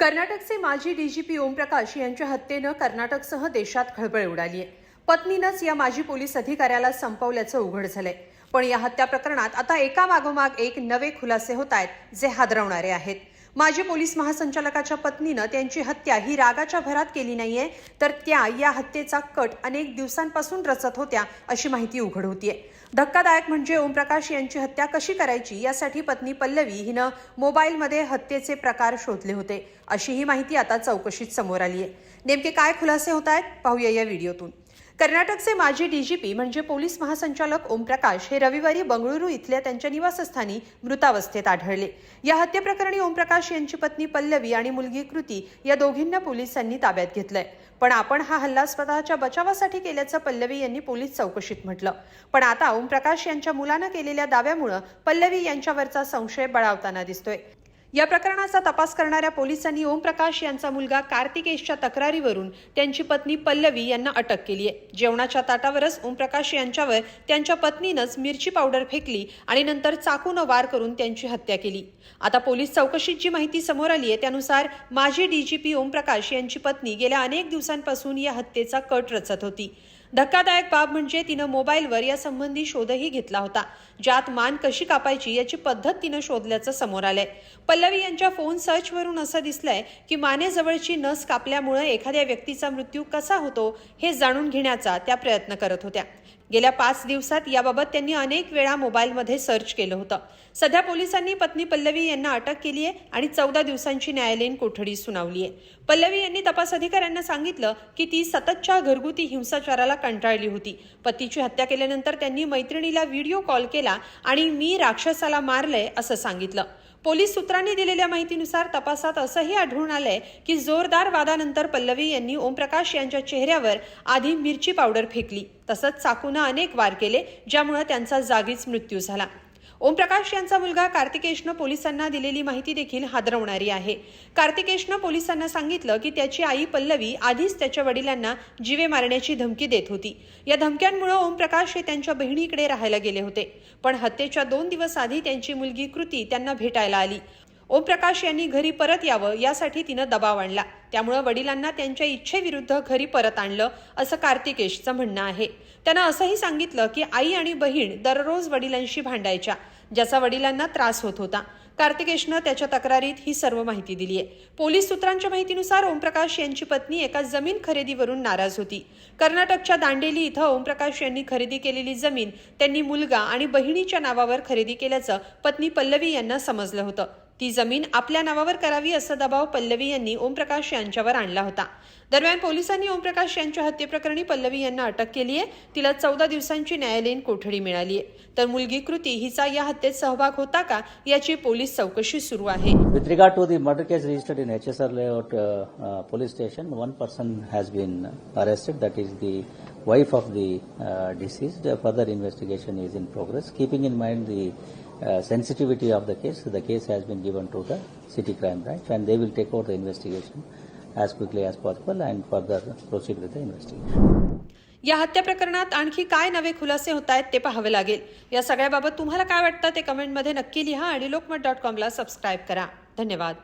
कर्नाटकचे माजी डीजीपी ओमप्रकाश यांच्या हत्येनं कर्नाटकसह देशात खळबळ उडाली आहे पत्नीनंच या माजी पोलीस अधिकाऱ्याला संपवल्याचं उघड झालंय. पण या हत्या प्रकरणात आता एका मागोमाग एक नवे खुलासे होत आहेत जे हादरवणारे आहेत. माजी पोलीस महासंचालकाच्या पत्नीनं त्यांची हत्या. ही रागाच्या भरात केली नाहीये तर त्या या हत्येचा कट अनेक दिवसांपासून रचत होत्या अशी माहिती उघड होतीये. धक्कादायक म्हणजे ओमप्रकाश यांची हत्या कशी करायची यासाठी पत्नी पल्लवी हिनं मोबाईलमध्ये हत्येचे प्रकार शोधले होते अशी ही माहिती आता चौकशीत समोर आली आहे नेमके काय खुलासे होत आहेत पाहूया या व्हिडिओतून. कर्नाटकचे माजी डीजीपी म्हणजे पोलीस महासंचालक ओमप्रकाश हे रविवारी बंगळुरू इथल्या त्यांच्या निवासस्थानी मृतावस्थेत आढळले. या हत्येप्रकरणी ओमप्रकाश यांची पत्नी पल्लवी आणि मुलगी कृती या दोघींना पोलिसांनी ताब्यात घेतलंय. पण आपण हा हल्ला स्वतःच्या बचावासाठी केल्याचं पल्लवी यांनी पोलीस चौकशीत म्हटलं. पण आता ओमप्रकाश यांच्या मुलानं केलेल्या दाव्यामुळं पल्लवी यांच्यावरचा संशय बळावताना दिसतोय. या प्रकरणाचा तपास करणाऱ्या पोलिसांनी ओमप्रकाश यांचा मुलगा कार्तिकेशच्या तक्रारीवरून त्यांची पत्नी पल्लवी यांना अटक केली आहे. जेवणाच्या ताटावरच ओमप्रकाश यांच्यावर त्यांच्या पत्नीनंच मिरची पावडर फेकली आणि नंतर चाकूनं वार करून त्यांची हत्या केली. आता पोलीस चौकशीत जी माहिती समोर आली आहे. त्यानुसार माजी डीजीपी ओमप्रकाश यांची पत्नी गेल्या अनेक दिवसांपासून या हत्येचा कट रचत होती. धक्कादायक बाब म्हणजे तिनं मोबाईलवर या संबंधी शोधही घेतला होता. ज्यात मान कशी कापायची याची पद्धत तिनं शोधल्याचं समोर आलंय. पल्लवी यांच्या फोन सर्चवरून असं दिसलंय की मानेजवळची नस कापल्यामुळे एखाद्या व्यक्तीचा मृत्यू कसा होतो हे जाणून घेण्याचा त्या प्रयत्न करत होत्या. गेल्या पाच दिवसात याबाबत त्यांनी अनेक वेळा मोबाईलमध्ये सर्च केलं होतं. सध्या पोलिसांनी पत्नी पल्लवी यांना अटक केली आहे आणि चौदा दिवसांची न्यायालयीन कोठडी सुनावली आहे. पल्लवी यांनी तपास अधिकाऱ्यांना सांगितलं की ती सततच्या घरगुती हिंसाचाराला कंटाळली होती. पतीची हत्या केल्यानंतर त्यांनी मैत्रिणीला व्हिडिओ कॉल केला आणि मी राक्षसाला मारलंय असं सांगितलं. पोलीस सूत्रांनी दिलेल्या माहितीनुसार तपासात असंही आढळून आलंय की जोरदार वादानंतर पल्लवी यांनी ओमप्रकाश यांच्या चेहऱ्यावर आधी मिरची पावडर फेकली. तसंच चाकूनं अनेक वार केले ज्यामुळे त्यांचा जागीच मृत्यू झाला. ओमप्रकाश यांचा मुलगा कार्तिकेशनं पोलिसांना दिलेली माहिती देखील हादरवणारी आहे. कार्तिकेशनं पोलिसांना सांगितलं की त्याची आई पल्लवी आधीच त्याच्या वडिलांना जीवे मारण्याची धमकी देत होती. या धमक्यांमुळे ओमप्रकाश हे त्यांच्या बहिणीकडे राहायला गेले होते. पण हत्येच्या दोन दिवस आधी त्यांची मुलगी कृती त्यांना भेटायला आली. ओमप्रकाश यांनी घरी परत यावं यासाठी तिनं दबाव आणला. त्यामुळे वडिलांना त्यांच्या इच्छेविरुद्ध घरी परत आणलं असं कार्तिकेशचं म्हणणं आहे. त्यानं असंही सांगितलं की आई आणि बहीण दररोज वडिलांशी भांडायच्या ज्याचा वडिलांना त्रास होत होता. कार्तिकेशनं त्याच्या तक्रारीत ही सर्व माहिती दिली आहे. पोलीस सूत्रांच्या माहितीनुसार ओमप्रकाश यांची पत्नी एका जमीन खरेदीवरून नाराज होती. कर्नाटकच्या दांडेली इथं ओमप्रकाश यांनी खरेदी केलेली जमीन त्यांनी मुलगा आणि बहिणीच्या नावावर खरेदी केल्याचं पत्नी पल्लवी यांना समजलं होतं. ती जमीन आपल्या नावावर करावी असा दबाव पल्लवी यांनी ओमप्रकाश यांच्यावर आणला होता. दरम्यान पोलिसांनी ओमप्रकाश यांच्या हत्येप्रकरणी पल्लवी यांना अटक केली आहे. तिला चौदा दिवसांची न्यायालयीन कोठडी मिळाली आहे. तर मुलगी कृती हिचा या हत्येत सहभाग होता का याची पोलीस चौकशी सुरू आहे. With regard to the murder case registered in H S R layout police station one person has been arrested that is the wife of the deceased further investigation is in progress keeping in mind the sensitivity of the case the case has been given to the city crime branch, and they will take over the investigation as quickly as possible and further proceed with the investigation. या हत्या प्रकरणात आणखी काय नवे खुलासे होत आहेत ते पाहावे लागेल या सगळ्याबाबत तुम्हाला काय वाटतं ते कमेंटमध्ये नक्की लिहा आणि लोकमत डॉट कॉमला सबस्क्राईब करा धन्यवाद